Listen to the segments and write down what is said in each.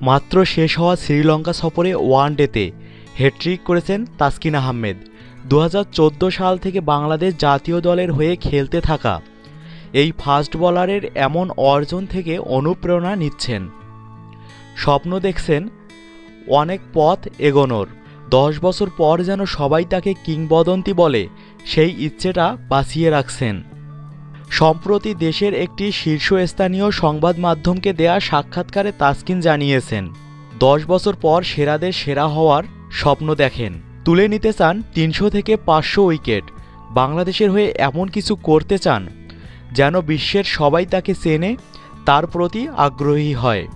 মাত্র শেষ হওয়া শ্রীলঙ্কা সফরে ওয়ান ডেতে হ্যাট্রিক করেছেন তাসকিন আহমেদ। দু হাজার চোদ্দ সাল থেকে বাংলাদেশ জাতীয় দলের হয়ে খেলতে থাকা। এই ফাস্ট বলারের এমন অর্জন থেকে অনুপ্রেরণা নিচ্ছেন। স্বপ্ন দেখছেন অনেক পথ এগোনোর। দশ বছর পর যেন সবাই তাকে কিংবদন্তি বলে সেই ইচ্ছেটা বাঁচিয়ে রাখছেন। সম্প্রতি দেশের একটি শীর্ষস্থানীয় সংবাদ মাধ্যমকে দেয়া সাক্ষাৎকারে তাসকিন জানিয়েছেন, দশ বছর পর সেরাদের সেরা হওয়ার স্বপ্ন দেখেন। তুলে নিতে চান তিনশো থেকে পাঁচশো উইকেট। বাংলাদেশের হয়ে এমন কিছু করতে চান যেন বিশ্বের সবাই তাকে চেনে, তার প্রতি আগ্রহী হয়।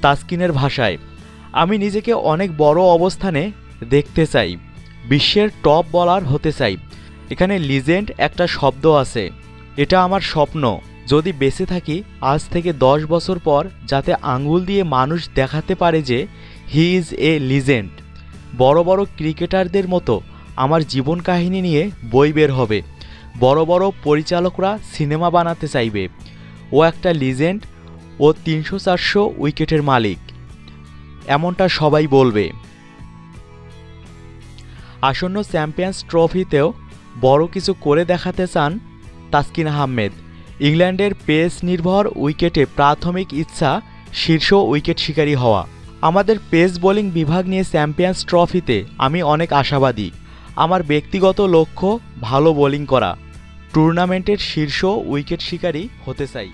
তাসকিনের ভাষায়, আমি নিজেকে অনেক বড় অবস্থানে দেখতে চাই। বিশ্বের টপ বলার হতে চাই। এখানে লিজেন্ড একটা শব্দ আছে। এটা আমার স্বপ্ন। যদি বেঁচে থাকি, আজ থেকে দশ বছর পর যাতে আঙ্গুল দিয়ে মানুষ দেখাতে পারে যে হি ইজ এ লিজেন্ড। বড় বড় ক্রিকেটারদের মতো আমার জীবন কাহিনী নিয়ে বই বের হবে। বড় বড় পরিচালকরা সিনেমা বানাতে চাইবে। ও একটা লিজেন্ড, ও তিনশো চারশো উইকেটের মালিক। এমনটা সবাই বলবে। আসন্ন চ্যাম্পিয়ন্স ট্রফিতেও বড় কিছু করে দেখাতে চান তাসকিন আহমেদ। ইংল্যান্ডের পেস নির্ভর উইকেটে প্রাথমিক ইচ্ছা শীর্ষ উইকেট শিকারী হওয়া। আমাদের পেস বোলিং বিভাগ নিয়ে চ্যাম্পিয়ন্স ট্রফিতে আমি অনেক আশাবাদী। আমার ব্যক্তিগত লক্ষ্য ভালো বোলিং করা। টুর্নামেন্টের শীর্ষ উইকেট শিকারী হতে চাই।